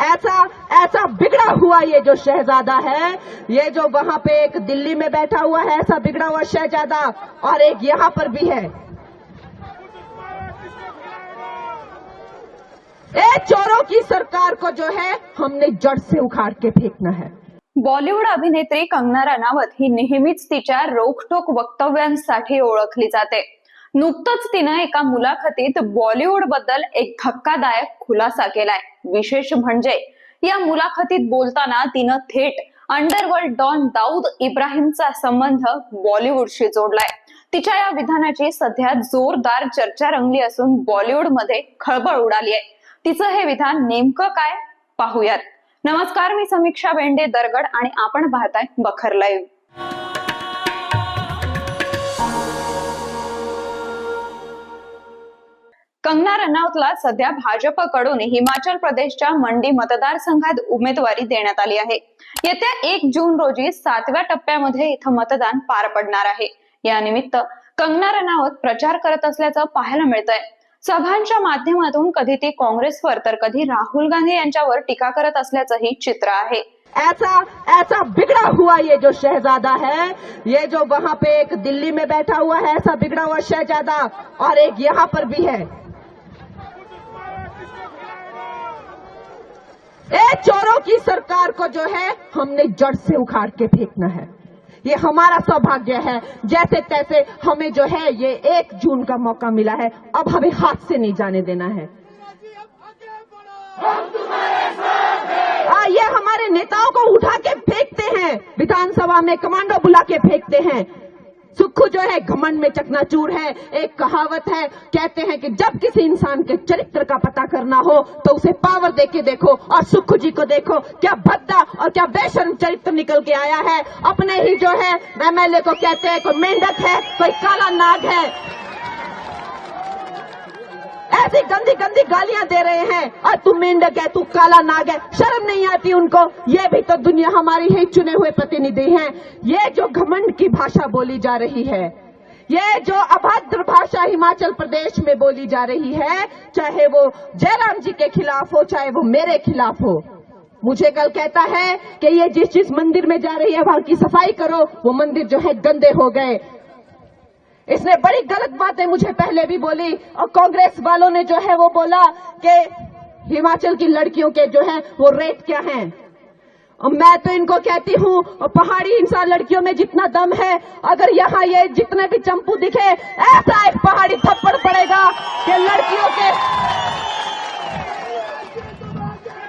ऐसा ऐसा बिगड़ा हुआ ये जो शहजादा है, ये जो वहाँ पे एक दिल्ली में बैठा हुआ है, ऐसा बिगड़ा हुआ शहजादा, और एक यहाँ पर भी है। ए, चोरों की सरकार को जो है, हमने जड़ से उखाड़ के फेंकना है। बॉलिवूड अभिनेत्री कंगना रनावत ही नेहमीच तिच्या रोखठोक वक्तव्यांसाठी ओळखली जाते. नुकतंच तिनं एका मुलाखतीत बॉलिवूडबद्दल एक धक्कादायक खुलासा केलाय. विशेष म्हणजे या मुलाखतीत बोलताना तिनं थेट अंडरवर्ल्ड डॉन दाऊद इब्राहिमचा संबंध बॉलिवूडशी जोडलाय. तिच्या या विधानाची सध्या जोरदार चर्चा रंगली असून बॉलिवूडमध्ये खळबळ उडाली आहे तिचं हे विधान नेमकं काय? पाहूयात. नमस्कार मी समीक्षा बेंडे दरगड आणि आपण पाहताय बखर लाईव्ह कंगना रनौतला सध्या भाजपकडून हिमाचल प्रदेशच्या मंडी मतदारसंघात उमेदवारी देण्यात आली आहे. येत्या एक जून रोजी सातव्या टप्प्यामध्ये इथं मतदान पार पडणार आहे. यानिमित्त कंगना रनावत प्रचार करत असल्याचं पाहायला मिळतंय. सभांच्या माध्यमातून कधी ती काँग्रेसवर तर कधी राहुल गांधी यांच्यावर टीका करत असल्याचंही चित्र आहे. ऐसा ऐसा बिगड़ा हुआ ये जो शहजादा है ये जो वहां पे एक दिल्ली में बैठा हुआ है ऐसा बिगड़ा हुआ शहजादा और एक यहां पर भी है। ए चोरों की सरकार को जो है हमने जड़ से उखाड़ के फेंकना है। ये हमारा सौभाग्य है। जैसे तैसे हमें जो है ये एक जून का मौका मिला है। अब हमें हाथ से नहीं जाने देना है। आ, ये हमारे नेताओं को उठा के फेंकते हैं। विधानसभा में कमांडो बुला के फेंकते हैं। सुक्खू जो है, घमंड में चकनाचूर है, एक कहावत है, कहते हैं कि जब किसी इंसान के चरित्र का पता करना हो तो उसे पावर दे के देखो और सुख जी को देखो, क्या भद्दा और क्या बेशर्म चरित्र निकल के आया है। अपने ही जो है एमएलए को कहते हैं, कोई मेंढक है, कोई काला नाग है। ऐसी गंदी गंदी गालियाँ दे रहे हैं। और तू मेंढक है, तू काला नाग है, शर्म नहीं आती उनको। ये भी तो दुनिया हमारी ही चुने हुए प्रतिनिधि हैं। ये जो घमंड की भाषा बोली जा रही है, ये जो अभद्र भाषा हिमाचल प्रदेश में बोली जा रही है, चाहे वो जयराम जी के खिलाफ हो, चाहे वो मेरे खिलाफ हो। मुझे कल कहता है कि ये जिस जिस मंदिर में जा रही है, वहाँ की सफ़ाई करो। वो मंदिर जो है गंदे हो गए। इसने बड़ी गलत बातें मुझे पहले भी बोली और कांग्रेस वालों ने जो है वो बोला कि हिमाचल की लड़कियों के जो है, वो रेट क्या है? और मैं तो इनको कहती हूँ पहाड़ी इंसान लड़कियों में जितना दम है, अगर यहाँ ये जितने भी चंपू दिखे, ऐसा एक पहाड़ी थप्पड़ पड़ेगा कि लड़कियों के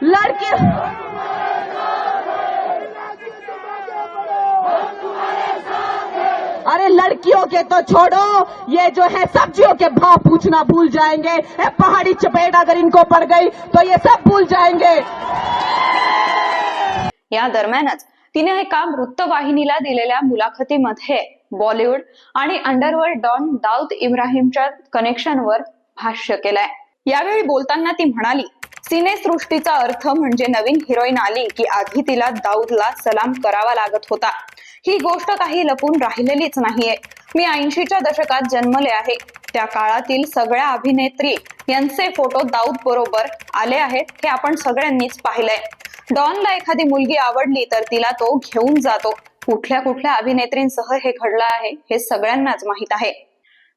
लड़की अरे लड़कियों के तो छोड़ो। ये जो है सब्जियों के भाव पूछना भूल जाएंगे। पहाड़ी चपेट अगर इनको पड़ गई तो ये सब भूल जाएंगे। या दरम्यानच तिने एका वृत्तवाहिनीला दिलेल्या मुलाखतीमध्ये बॉलिवूड आणि अंडरवर्ल्ड डॉन दाऊद इब्राहिमच्या कनेक्शनवर भाष्य केलंय. यावेळी बोलताना ती म्हणाली सिनेसृष्टीचा अर्थ म्हणजे नवीन हिरोईन आली की आधी तिला दाऊदला सलाम करावा लागत होता. ही गोष्ट काही लपून राहिलेलीच नाहीये. मी ऐंशीच्या दशकात जन्मले आहे. त्या काळातील सगळ्या अभिनेत्री यांचे फोटो दाऊद बरोबर आले आहेत हे आपण सगळ्यांनीच पाहिलंय. डॉनला एखादी मुलगी आवडली तर तिला तो घेऊन जातो. कुठल्या कुठल्या अभिनेत्रींसह हे घडलं आहे हे सगळ्यांनाच माहीत आहे.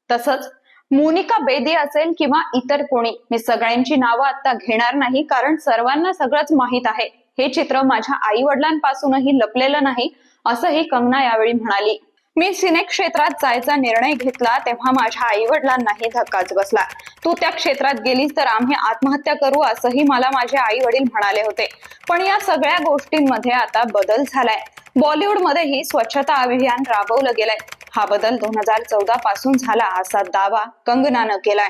तसंच मोनिका बेदी असेल किंवा इतर कोणी मी सगळ्यांची नावं आता घेणार नाही कारण सर्वांना सगळंच माहीत आहे. हे चित्र माझ्या आई वडिलांपासूनही लपलेलं नाही असंही कंगना यावेळी म्हणाली. मी सिने क्षेत्रात जायचा निर्णय घेतला तेव्हा माझ्या आई वडिलांनाही धक्काच बसला. तू त्या क्षेत्रात गेलीस तर आम्ही आत्महत्या करू असंही मला माझे आई वडील म्हणाले होते. पण या सगळ्या गोष्टींमध्ये आता बदल झालाय. बॉलिवूडमध्येही स्वच्छता अभियान राबवलं गेलंय. हा बदल दोन हजार चौदा पासून झाला असा दावा कंगनानं केलाय.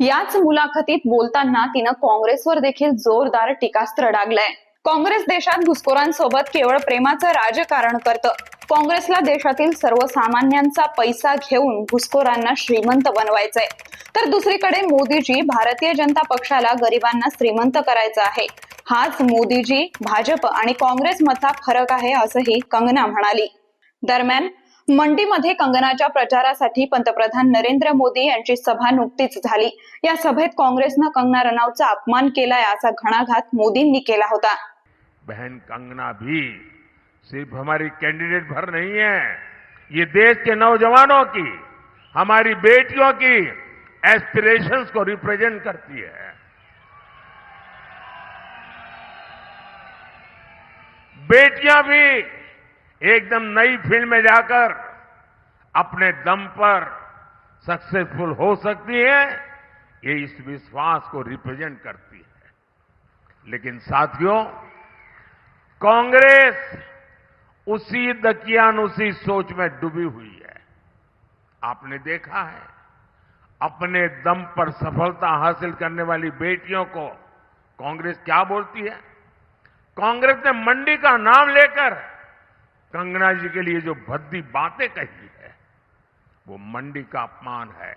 याच मुलाखतीत बोलताना तिनं काँग्रेसवर देखील जोरदार टीकास्त्र डागलंय. काँग्रेस देशात घुसखोरांसोबत केवळ प्रेमाचं राजकारण करतं. काँग्रेसला देशातील सर्वसामान्यांचा पैसा घेऊन घुसखोरांना श्रीमंत बनवायचंय. तर दुसरीकडे मोदीजी भारतीय जनता पक्षाला गरिबांना श्रीमंत करायचं आहे. हाच मोदीजी भाजप आणि काँग्रेस मधला फरक आहे असंही कंगना म्हणाली. दरम्यान मंडीमध्ये कंगनाच्या प्रचारासाठी पंतप्रधान नरेंद्र मोदी यांची सभा नुकतीच झाली. या सभेत काँग्रेसनं कंगना रनौतचा अपमान केलाय असा घणाघात मोदींनी केला होता. बहन कंगना भी सिर्फ़ हमारी कैंडिडेट भर नहीं है। ये देश के नौजवानों की, हमारी बेटियों की एस्पिरेशंस को रिप्रेजेंट करती है। बेटियाँ भी एकदम नई फ़ील्ड में जाकर अपने दम पर सक्सेसफुल हो सकती है, ये इस विश्वास को रिप्रेजेंट करती है। लेकिन साथियों कांग्रेस उसी दकियानुसी सोच में डूबी हुई है। आपने देखा है, अपने दम पर सफलता हासिल करने वाली बेटियों को कांग्रेस क्या बोलती है? कांग्रेस ने मंडी का नाम लेकर कंगना जी के लिए जो भद्दी बातें कही है, वो मंडी का अपमान है,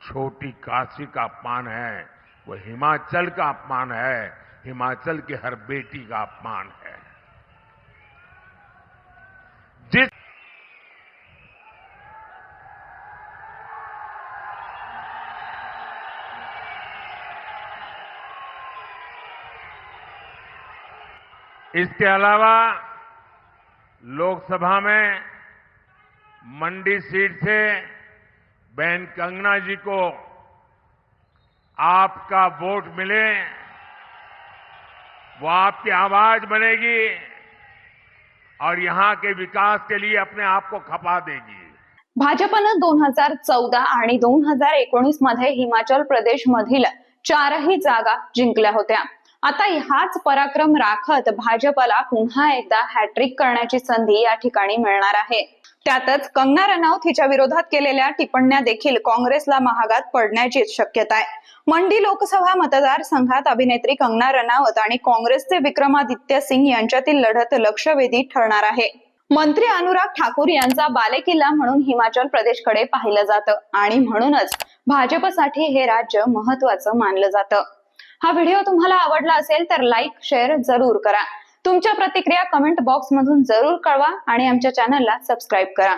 छोटी काशी का अपमान है, वो हिमाचल का अपमान है, हिमाचल की हर बेटी का अपमान है। जिस इसके अलावा लोकसभा में मंडी सीट से बहन कंगना जी को आपका वोट मिले, वो आपकी आवाज़ बनेगी। और यहाँ के विकास के लिए अपने आप को खपा देगी भाजपनं दोन हजार चौदा आणि दोन हजार एकोणीसमध्ये हिमाचल प्रदेश मधील चारही जागा जिंकल्या होत्या. आता हाच पराक्रम राखत भाजपला पुन्हा एकदा हॅट्रिक करण्याची संधी या ठिकाणी मिळणार आहे. त्यातच कंगना रनौत हिच्या विरोधात केलेल्या टिप्पण्या देखील काँग्रेसला महागात पडण्याची शक्यता आहे. मंडी लोकसभा मतदारसंघात अभिनेत्री कंगना रनावत आणि काँग्रेसचे विक्रमादित्य सिंग यांच्यातील लढत लक्षवेधी ठरणार आहे. मंत्री अनुराग ठाकूर यांचा बालेकिल्ला म्हणून हिमाचल प्रदेशकडे पाहिलं जातं आणि म्हणूनच भाजपसाठी हे राज्य महत्वाचं मानलं जातं. हा व्हिडिओ तुम्हाला आवडला असेल तर लाईक शेअर जरूर करा. तुमच्या प्रतिक्रिया कमेंट बॉक्स मधून जरूर कळवा आणि आमच्या चॅनलला सबस्क्राईब करा.